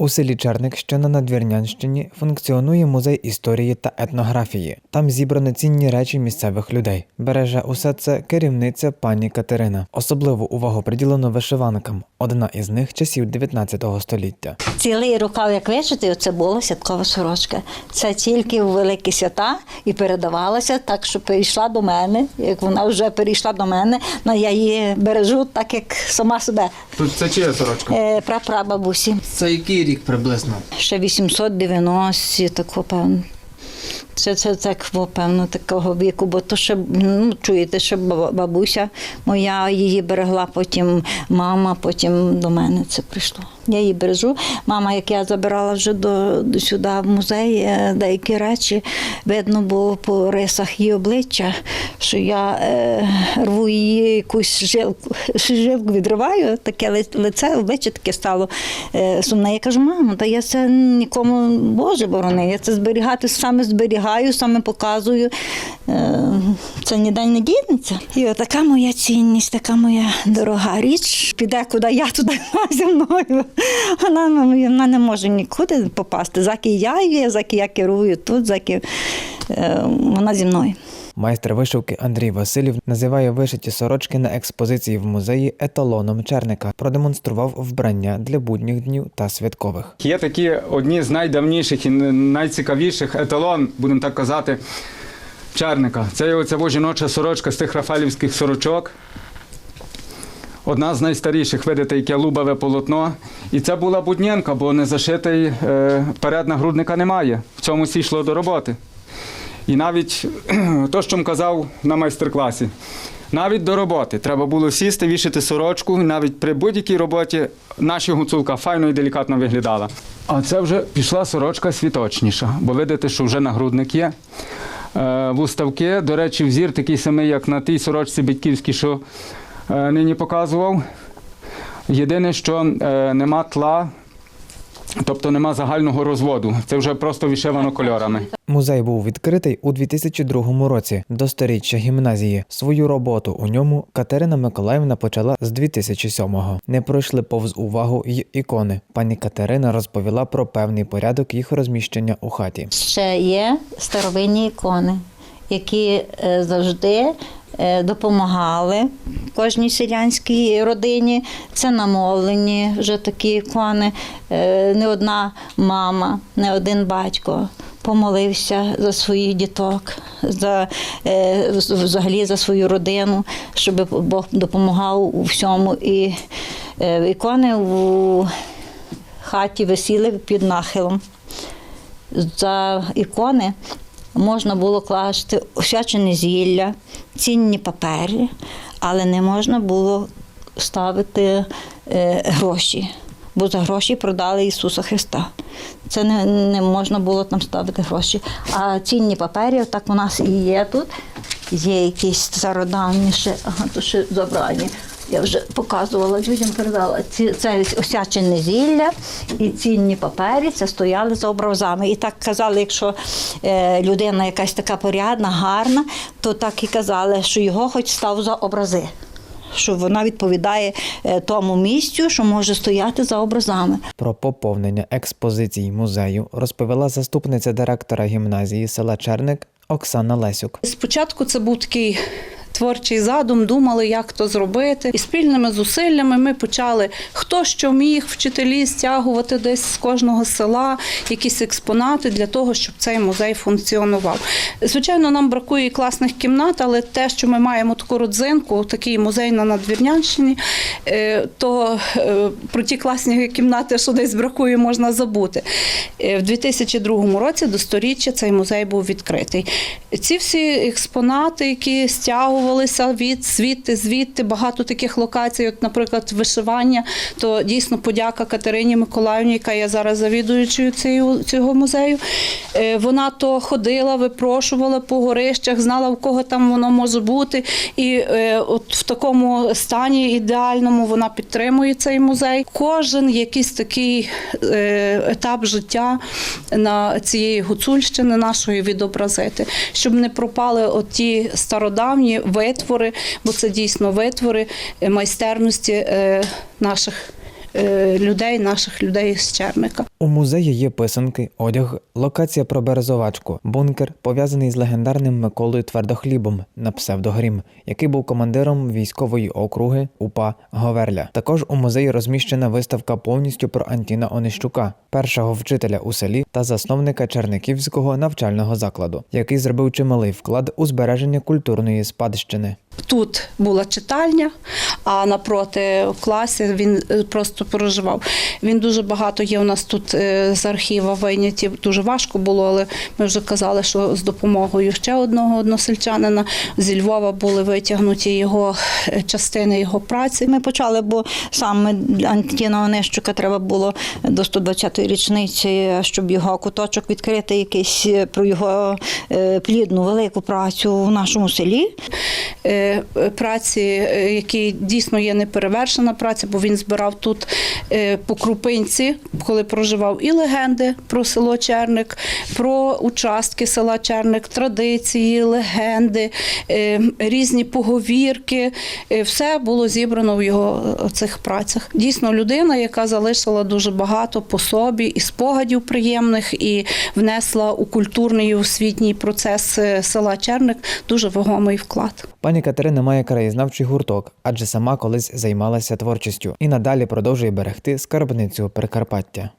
У селі Черникщина на Двірнянщині функціонує музей історії та етнографії. Там зібрані цінні речі місцевих людей. Береже усе це керівниця пані Катерина. Особливу увагу приділено вишиванкам. Одна із них часів 19 століття. Цілий рукав, як вишити, це була святкова сорочка. Це тільки в великі свята і передавалася так, що перейшла до мене. Як вона вже перейшла до мене, ну я її бережу так, як сама себе. Тут це чия сорочка? Е, прапрабабусі. Це який рік приблизно? Ще 890, такого певно. Це, це так, певно, такого віку, бо то ще, ну, чуєте, що бабуся моя її берегла, потім мама, потім до мене це прийшло. Я її бережу. Мама, як я забирала вже до, до сюди в музей е, деякі речі, видно було по рисах її обличчя, що я е, рву її якусь жилку, жилку відриваю, таке лице, обличчя таке стало е, сумне. Я кажу, мамо, та я це нікому Боже борони, я це зберігати саме зберігаю, саме показую. Е, Це ніде не дінеться. І отака моя цінність, така моя дорога річ. Піде куди я туди зі мною. Вона, вона не може нікуди попасти. Заки я є, заки я керую тут, заки е, вона зі мною. Майстер вишивки Андрій Василів називає вишиті сорочки на експозиції в музеї еталоном черника. Продемонстрував вбрання для будніх днів та святкових. Є такі одні з найдавніших і найцікавіших еталон, будемо так казати, черника. Це оця во жіноча сорочка з тих рафалівських сорочок. Одна з найстаріших, видите, яке лубове полотно. І це була буднєнка, бо не зашитий е, перед нагрудника немає. В цьому всі йшло до роботи. І навіть то, що казав на майстер-класі, навіть до роботи треба було сісти, вішати сорочку, і навіть при будь-якій роботі наша гуцулка файно і делікатно виглядала. А це вже пішла сорочка світочніша, бо видите, що вже нагрудник є. Е, Вуставки, до речі, взір такий самий, як на тій сорочці батьківській, що е, нині показував. Єдине, що е, нема тла, тобто нема загального розводу. Це вже просто вишивано кольорами. Музей був відкритий у 2002 році до сторіччя гімназії. Свою роботу у ньому Катерина Миколаївна почала з 2007-го. Не пройшли повз увагу й ікони. Пані Катерина розповіла про певний порядок їх розміщення у хаті. Ще є старовинні ікони, які е, завжди допомагали кожній селянській родині. Це намовлені вже такі ікони. Е, Не одна мама, не один батько. Помолився за своїх діток, за е, взагалі за свою родину, щоб Бог допомагав у всьому. І е, ікони у хаті висіли під нахилом за ікони можна було класти освячене зілля, цінні папери, але не можна було ставити е, гроші, бо за гроші продали Ісуса Христа. Це не, не можна було там ставити гроші. А цінні папери, так у нас і є тут. Є якісь стародавні ще, ще забрані. Я вже показувала людям, передала. Ці, це осячене зілля і цінні папері, це стояли за образами. І так казали, якщо е, людина якась така порядна, гарна, то так і казали, що його хоч став за образи. Що вона відповідає е, тому місцю, що може стояти за образами. Про поповнення експозицій музею розповіла заступниця директора гімназії села Черник Оксана Лесюк. Спочатку це був такий творчий задум, думали, як то зробити. І спільними зусиллями ми почали хто що міг, вчителі стягувати десь з кожного села якісь експонати для того, щоб цей музей функціонував. Звичайно, нам бракує і класних кімнат, але те, що ми маємо таку родзинку, такий музей на Надвірнянщині, е, то е, про ті класні кімнати, що десь бракує, можна забути. Е, В 2002 році до сторіччя цей музей був відкритий. Ці всі експонати, які стягувалися від звідти, звідти, багато таких локацій, от, наприклад, вишивання, то дійсно подяка Катерині Миколаївні, яка є зараз завідуючою цього музею. Е, Вона то ходила, випрошувала по горищах, знала, у кого там воно може бути. І е, от в такому стані ідеальному вона підтримує цей музей. Кожен якийсь такий е, етап життя на цієї гуцульщини нашої відобразити, щоб не пропали оті стародавні витвори, бо це дійсно витвори е, майстерності е, наших людей, наших людей з Черника. У музеї є писанки, одяг, локація про березовачку, бункер, пов'язаний з легендарним Миколою Твердохлібом на псевдогрім, який був командиром військової округи УПА Говерля. Також у музеї розміщена виставка повністю про Антіна Онищука, першого вчителя у селі та засновника Черниківського навчального закладу, який зробив чималий вклад у збереження культурної спадщини. Тут була читальня, а напроти в класі він е, просто проживав. Він дуже багато є у нас тут е, з архіва вийняті. Дуже важко було, але ми вже казали, що з допомогою ще одного односельчанина зі Львова були витягнуті його е, частини його праці. Ми почали, бо саме Антіна Онищука треба було до 120-ї річниці, щоб його куточок відкрити, якийсь е, про його плідну велику працю в нашому селі. Праці, які дійсно є неперевершена праця, бо він збирав тут по крупинці, коли проживав і легенди про село Черник, про участки села Черник, традиції, легенди, е, різні поговірки. Е, Все було зібрано в його е, цих працях. Дійсно, людина, яка залишила дуже багато по собі і спогадів приємних, і внесла у культурний і освітній процес е, села Черник дуже вагомий вклад. Пані Катерина має краєзнавчий гурток, адже сама колись займалася творчістю і надалі продовжує берегти скарбницю Прикарпаття.